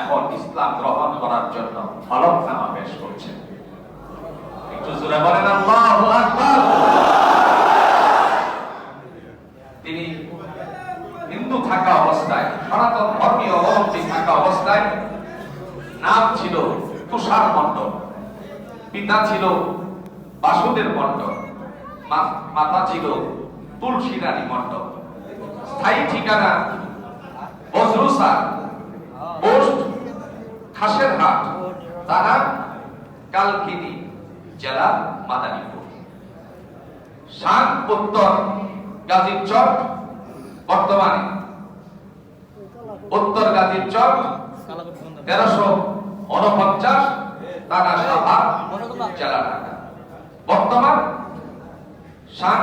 এখন ইসলাম গ্রহণ করার জন্য হলফনামা পেশ করছেন একটু জোরে বলেন আকবার। তিনি হিন্দু থাকা অবস্থায়, সনাতন ধর্মীয় থাকা অবস্থায় নাম ছিল তুষার মণ্ডল, পিতা ছিল বাসুদেব মণ্ডল মাতা ছিল তুলসীরানী মণ্ডল। স্থায়ী ঠিকানা বজরুসা পোস্ট খাসের হাট থানা কালকিনি জেলা মাদারীপুর। শান উত্তর গাজীর চক, বর্তমানে উত্তর গাজীর চক, তেরোশো উনপঞ্চাশ থানা সাভা জেলা ঢাকা। বর্তমান শান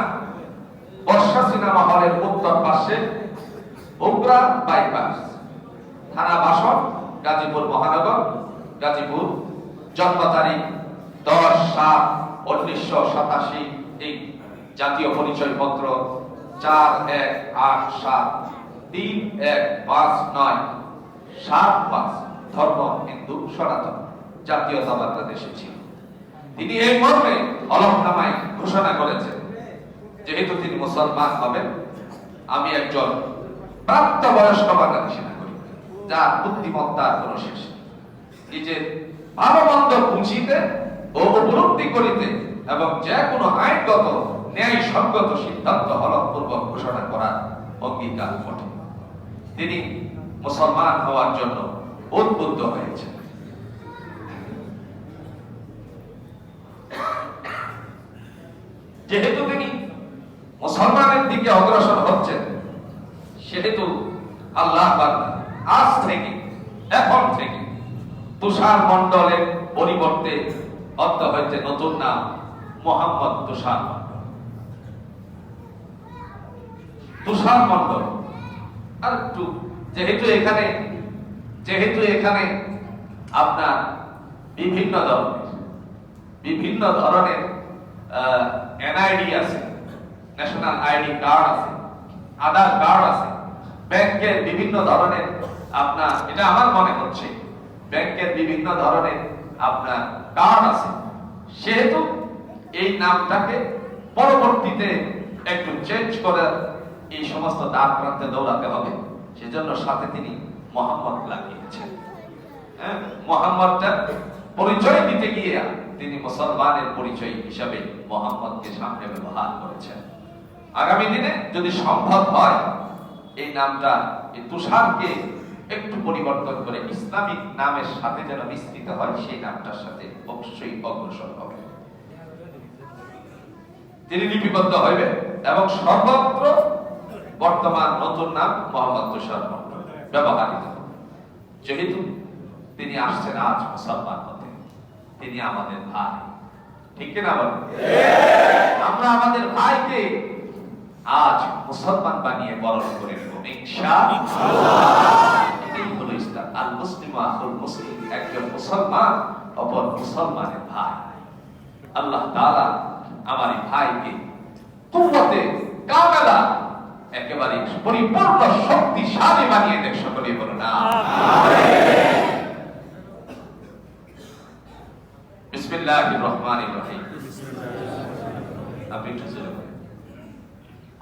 বর্ষা সিনেমা হলের উত্তর পাশে বগুড়া বাইপাস। থানা বাসন গাজীপুর মহানগর, গাজীপুর জন্ম তারিখ দশ সাত উনিশশো সাতাশি, এই জাতীয় পরিচয় পত্র চার এক আট সাত তিন এক পাঁচ নয় সাত পাঁচ ধর্ম, হিন্দু, সনাতন জাতীয়তাবাদ দেশে ছিল। তিনি এই মর্মে হলফনামায় ঘোষণা করেছেন, যেহেতু তিনি মুসলমান হবেন, আমি একজন প্রাপ্তবয়স্ক বাংলাদেশি যার বুদ্ধিমত্তার কোনো শেষ নিজের ভালো মন্দ বুঝিতে ও উপলব্ধি করিতে এবং যে কোনো আইনগত ন্যায় সঙ্গত সিদ্ধান্ত হলপূর্বক ঘোষণা করার অঙ্গীকার ঘটে তিনি মুসলমান হওয়ার জন্য উদ্বুদ্ধ হয়েছেন। যেহেতু তিনি মুসলমানের দিকে অগ্রসর হচ্ছেন, সেহেতু আল্লাহ বান্দা আজ থেকে, এখন থেকে তুষার মণ্ডলের পরিবর্তে অর্থ হয়েছে নতুন নাম, মোহাম্মদ তুষার মণ্ডল। তুষার মণ্ডল। আর একটু, যেহেতু এখানে যেহেতু এখানে আপনার বিভিন্ন ধরনের বিভিন্ন ধরনের এনআইডি আছে ন্যাশনাল আইডি কার্ড আছে আধার কার্ড আছে ব্যাংকের বিভিন্ন ধরনের আপনার এটা আমার মনে হচ্ছে ব্যাংকের বিভিন্ন ধরনের আপনার কার্ড আছে। সেহেতু এই নামটাকে পরবর্তীতে একটু চেঞ্জ করে এই সমস্ত দ্বার প্রান্তে দৌড়াতে হবে। সেজন্য সাথে তিনি মোহাম্মদ লাগিয়েছেন। হ্যাঁ, মোহাম্মদটা পরিচয় দিতে গিয়ে তিনি মুসলমানের পরিচয় হিসাবে মোহাম্মদকে সামনে ব্যবহার করেছেন। আগামী দিনে যদি সম্ভব হয় এই নামটা এই তুষারকে একটু পরিবর্তন করে ইসলামিক নামের সাথে যেন মিশ্রিত হয় সেই নামটার সাথে অবশ্যই অগ্রসর হবে। তিনি লিপিবদ্ধ হইবে এবং সর্বত্র বর্তমান নতুন নাম মোহাম্মদ তুষার ব্যবহারিত। যেহেতু তিনি আসছেন আজ মুসলমান হতে তিনি আমাদের ভাই। ঠিক কিনা বলেন আমরা আমাদের ভাইকে আজ মুসলমান বানিয়ে বরণ করে নেব এটাই ইসলাম। আল মুসলিম আখুল মুসলিম, একজন মুসলমান অপর মুসলমানের ভাই। আল্লাহ আমার ভাইকে কুওয়াতে কামেলা, একেবারে পরিপূর্ণ শক্তিশালী বানিয়ে দেখ সকলে বলো না বিসমিল্লাহির রহমানির রহিম। আপনি একটু।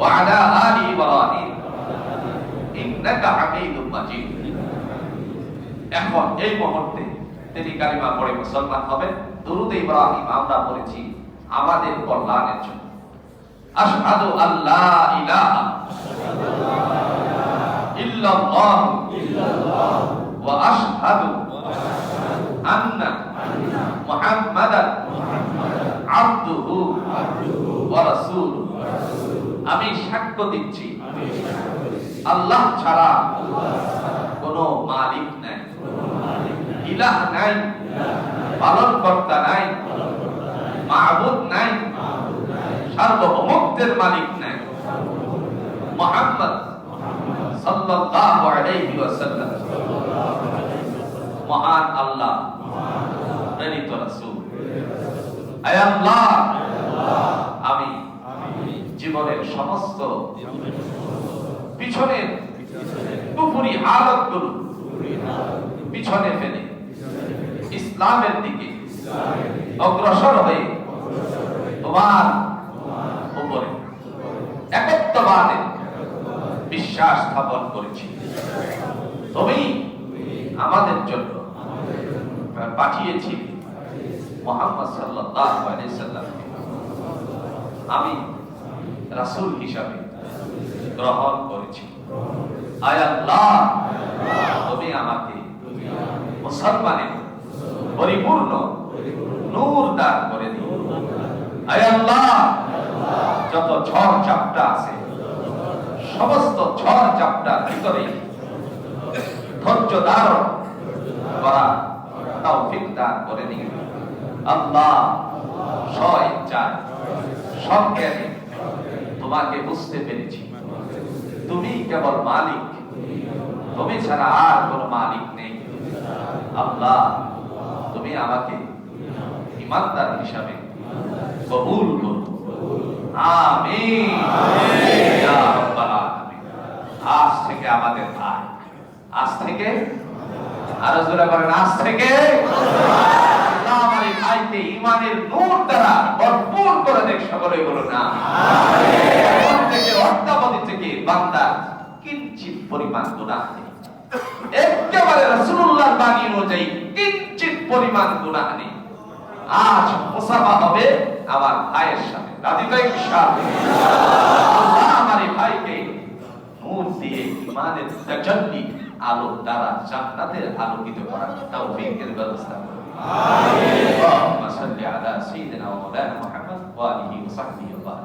وعلى آل إبراهيم إنك حميد مجيد এখন এই মুহূর্তে তিনি কালিমা পড়ে মুসলমান হবেন দুরুদ ইব্রাহিম আমরা পড়েছি আমাদের কল্যাণের জন্য আশহাদু আল্লাহ ইলাহা ইল্লাল্লাহ ওয়া আশহাদু আন্না মুহাম্মাদান আবদুহু ওয়া রাসূলুহু আমি সাক্ষ্য দিচ্ছি। আল্লাহ ছাড়া কোনো মালিক নাই। ইলাহ নাই। পালন কর্তা নাই। মাহবুদ নাই। সার্বভৌমত্বের মালিক নাই। মোহাম্মদ সাল্লাল্লাহু আলাইহি ওয়াসাল্লাম। মহান আল্লাহ। প্রেরিত রাসূল। আয় আল্লাহ। সমস্ত পিছনে ফেলে ইসলামের দিকে অগ্রসর হয়ে তোমার উপরে একত্ববাদে বিশ্বাস স্থাপন করেছি। তুমি আমাদের জন্য পাঠিয়েছি মোহাম্মদ সাল্লাম আমি রাসূল হিসাবে গ্রহণ করেছি। তুমি আমাকে মুসলমানের পরিপূর্ণ নূর দান করে আল্লাহ, যত ঝড় চাপটা আছে, সমস্ত ঝড় চাপটার ভিতরে ধৈর্য ধারণ করা তৌফিক দান করে দিও। আল্লাহ স্বইচ্ছায় সজ্ঞানে তোমাকে বুঝতে পেরেছি। তুমি কেবল মালিক। তুমি ছাড়া আর কোন মালিক নেই। আল্লাহ, তুমি আমাকে ইমানদার হিসাবে কবুল করো। আজ থেকে আমাদের আজ থেকে? আরও জোরে করেন আজ থেকে? ভাইকে ইমানের নূর দ্বারা ভরপুর করে দেখ সকলে বলো না। থেকে অর্ধাবধি থেকে বান্দা পরিমাণ গুনাহ নেই। একেবারে বাণী অনুযায়ী পরিমাণ গুনাহ নেই। আজ মুসাফা হবে আমার ভাইয়ের সাথে। ভাইকে নূর দিয়ে ইমানের তাজাল্লি আলো দ্বারা জান্নাতের আলোকিত করার তৌফিকের ব্যবস্থা করুন। آمين اللهم صل على سيدنا ومولانا محمد وآله وصحبه الله